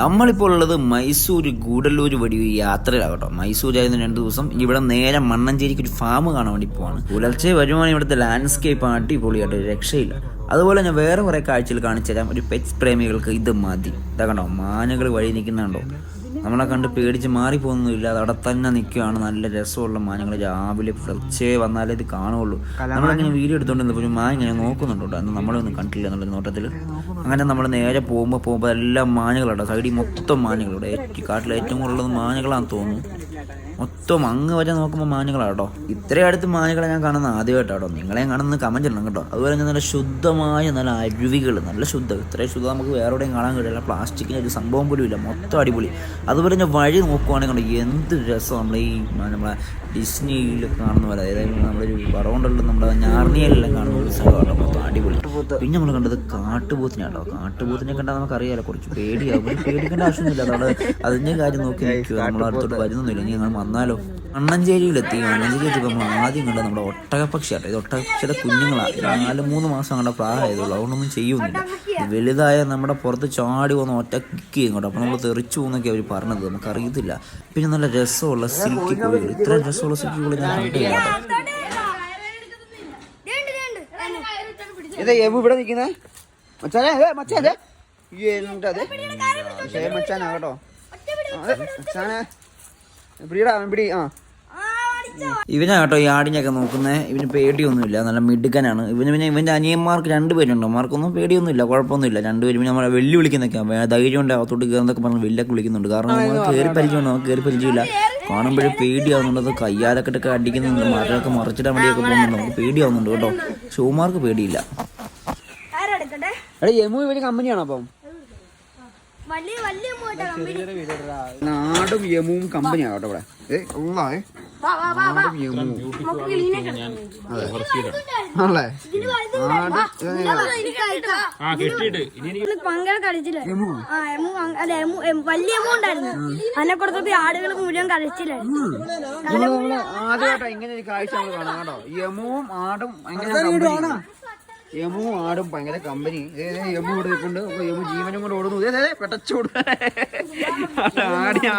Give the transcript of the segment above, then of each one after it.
നമ്മളിപ്പോൾ ഉള്ളത് മൈസൂർ ഗൂഡല്ലൂർ വഴി യാത്രയിലാകട്ടോ. മൈസൂരായിരുന്നു രണ്ട് ദിവസം ഇവിടെ നേരെ മണ്ണഞ്ചേരിക്ക് ഒരു ഫാം കാണാൻ വേണ്ടി പോവാണ്. പുലർച്ചെ വരുവാണെങ്കിൽ ഇവിടുത്തെ ലാൻഡ്സ്കേപ്പ് അടിപൊളിയായിട്ട് രക്ഷയില്ല. അതുപോലെ ഞാൻ വേറെ കുറെ കാഴ്ചകൾ കാണിച്ചു തരാം ഒരു പെറ്റ്സ് പ്രേമികൾക്ക് ഇത് മതി. ഇതാ കണ്ടോ? മാനുകൾ വഴി നിൽക്കുന്നുണ്ടോ? നമ്മളെ കണ്ട് പേടിച്ച് മാറിപ്പോകുന്നില്ല അത് അവിടെ തന്നെ നിൽക്കുകയാണ്. നല്ല രസമുള്ള മാനങ്ങൾ രാവിലെ പുലർച്ചെ വന്നാലേ ഇത് കാണുള്ളൂ നമ്മളിങ്ങനെ വീഡിയോ എടുത്തോണ്ടിരുന്നപ്പോൾ മാ ഇങ്ങനെ നോക്കുന്നുണ്ടോ അന്ന് നമ്മളൊന്നും കണ്ടില്ല എന്നുള്ള നോട്ടത്തിൽ അങ്ങനെ നമ്മൾ നേരെ പോകുമ്പോൾ പോകുമ്പോൾ എല്ലാം മാനുകളുണ്ട് സൈഡിൽ മൊത്തം മാനുകളുണ്ട് കാട്ടിലെ കാട്ടിൽ ഏറ്റവും കൂടുതലുള്ളത് മാനുകളാണെന്ന് തോന്നുന്നു. മൊത്തം അങ്ങ് വരെ നോക്കുമ്പോൾ മാനുകളാട്ടോ ഇത്രയും അടുത്ത് മാനുകളെ ഞാൻ കാണുന്ന ആദ്യമായിട്ടാട്ടോ നിങ്ങളെയും കാണുന്ന കമന്റ് ഇടണം കേട്ടോ. അതുപോലെ തന്നെ നല്ല ശുദ്ധമായ നല്ല അരുവികൾ നല്ല ശുദ്ധം. ഇത്രയും ശുദ്ധം നമുക്ക് വേറെ എവിടെയും കാണാൻ കഴിയില്ല. പ്ലാസ്റ്റിക്കിന് ഒരു സംഭവം പോലും ഇല്ല. മൊത്തം അടിപൊളി. അതുപോലെ തന്നെ വഴി നോക്കുവാണെങ്കിൽ എന്ത് രസം നമ്മൾ ഈ നമ്മളെ ഡിസ്നിയിൽ കാണുന്ന പോലെ അതായത് നമ്മളൊരു പറവുണ്ടല്ലോ നമ്മുടെ ഞാർണിയെല്ലാം കാണുന്ന ഒരു സ്ഥലമാണ് മൊത്തം അടിപൊളി. പിന്നെ നമ്മൾ കണ്ടത് കാട്ടുപോത്തിനാട്ടോ കാട്ടുപോത്തിനെ കണ്ടാൽ നമുക്കറിയാലോ കുറച്ച് പേടിയാവും. പേടിക്കേണ്ട ആവശ്യമൊന്നുമില്ല. അതവിടെ അതിന്റെ കാര്യം നോക്കി നിൽക്കുക. നമ്മൾ അടുത്തോട്ട് വരുന്നൊന്നുമില്ല. ഇനി ഞങ്ങൾ വന്നാലോ. അണ്ണഞ്ചേരിയിലെത്തി അണ്ണഞ്ചേരി എത്തിയപ്പോൾ നമ്മൾ ആദ്യം കണ്ടത് നമ്മുടെ ഒട്ടകപ്പക്ഷിയാട്ടോ ഇത് ഒട്ടകപ്പക്ഷിയുടെ കുഞ്ഞുങ്ങളാണ് നാല് മൂന്ന് മാസം കണ്ട പ്രായമായതുള്ളൂ അതുകൊണ്ടൊന്നും ചെയ്യുന്നില്ല. വലുതായ നമ്മുടെ പുറത്ത് ചാടി വന്ന് ഒറ്റയ്ക്ക് ഇങ്ങോട്ട് അപ്പോൾ നമ്മൾ തെറിച്ചു പോകുന്നൊക്കെ അവർ പറഞ്ഞത്. നമുക്കറിയത്തില്ല. പിന്നെ നല്ല രസമുള്ള സിൽക്കി കോഴികൾ. ഇത്ര രസമുള്ള സിൽക്കി കോഴി ഞാൻ. ഇതാ എബു ഇവിടെ നിൽക്കുന്നേ. മച്ചാനെ ഏ മച്ചാൻ അതെ എന്തത് പക്ഷേ മച്ചാനാ കേട്ടോ. അതെ മച്ചാനെ. പിടിയടാ അവൻ പിടി ആ. ഇവനാ കേട്ടോ ഈ ആടിനെയൊക്കെ നോക്കുന്നത് ഇവന് പേടിയൊന്നുമില്ല. നല്ല മിടുക്കനാണ്. ഇവന് പിന്നെ ഇവന്റെ അനിയന്മാർക്ക് രണ്ടുപേരുണ്ട് അമ്മമാർക്കൊന്നും പേടിയൊന്നുമില്ല കുഴപ്പമൊന്നുമില്ല. രണ്ടുപേരും പിന്നെ നമ്മളെ വെള്ളി വിളിക്കുന്നൊക്കെ ധൈര്യം ഉണ്ട് അകത്തോട്ട് കയറുന്നൊക്കെ പറഞ്ഞ് വെല്ലൊക്കെ വിളിക്കുന്നുണ്ട്. കാരണം നമ്മൾ കയറി പരിചയമുണ്ട്. നമുക്ക് കയറി പരിചയമില്ല. കാണുമ്പോഴേ പേടിയാവുന്നുണ്ട്. അത് കയ്യാലൊക്കെ ഇട്ടൊക്കെ അടിക്കുന്നുണ്ട് മരമൊക്കെ മറിച്ചിടാൻ വേണ്ടിയൊക്കെ പോകുന്നുണ്ട്. നമുക്ക് പേടിയാവുന്നുണ്ട് കേട്ടോ. ഷോമാർക്ക് പേടിയില്ല. എടാ യമു ഇവർ കമ്പനിയാണോ അപ്പം? വലിയ വലിയ പോയിട്ടാ കമ്പനി. നാടും യമുവും കമ്പനിയാണോ കേട്ടോ ഇവിടെ? ഏ ഉള്ളാ ആണല്ലേ? കളിച്ചില്ലേ. അല്ല വലിയ എമു ഉണ്ടായിരുന്നു. അതിനെ കൊടുത്തപ്പോ ആടുകൾ മുഴുവൻ കഴിച്ചില്ലായിരുന്നു നമ്മൾ നമ്മൾ ഇങ്ങനെ ഒരു കാഴ്ച നമ്മൾ കാണാം കേട്ടോ യമുവും ആടും ഭയങ്കര കമ്പനി യമുവും ആടും ഭയങ്കര കമ്പനി യമു ഇവിടെ നിൽക്കുന്നുണ്ട് അപ്പൊ യമു ജീവനും കൂടെ ഓടുന്നു. പെട്ടച്ചോട് ആടി ആ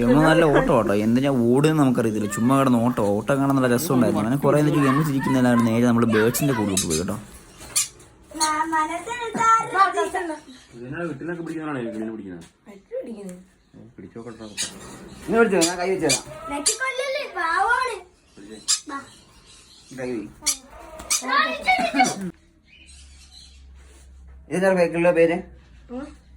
യമു നല്ല ഓട്ടം കേട്ടോ എന്തിനാ ഓടുന്നത് നമുക്കറിയത്തില്ല. ചുമ്മാ കിടന്ന് ഓട്ടോ. ഓട്ടം കാണാൻ നല്ല രസമുണ്ടായിരുന്നു അങ്ങനെ കുറേ എന്നിട്ട് എന്ന് ചിരിക്കുന്നതിനാണ് നേരെ നമ്മൾ ബേഡ്സിന്റെ കൂടെ പോയി കേട്ടോ. വീട്ടിലൊക്കെ പിടിക്കുന്നത്? ഇങ്ങനെ പിടിച്ചോ? ഞാൻ കൈ പേര്?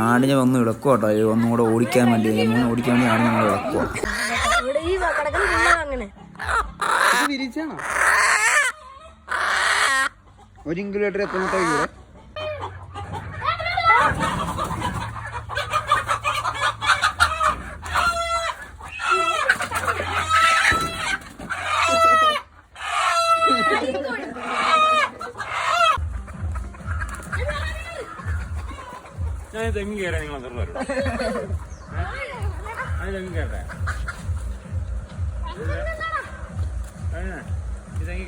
ആടിനെ വന്ന് ഇളക്കുക കേട്ടോ ഈ ഒന്നും കൂടെ ഓടിക്കാൻ വേണ്ടി ഓടിക്കാൻ വേണ്ടി ആടിനെ നമ്മൾ ഇളക്കുക ഒരു ഇൻക്യുലേറ്റർ എത്ര ഇവിടെ തെങ്ങ് കയറാൻ നിങ്ങൾ അന്തരം വരും അത് തെങ്ങ് കയറേ ഇത് തെങ്ങ്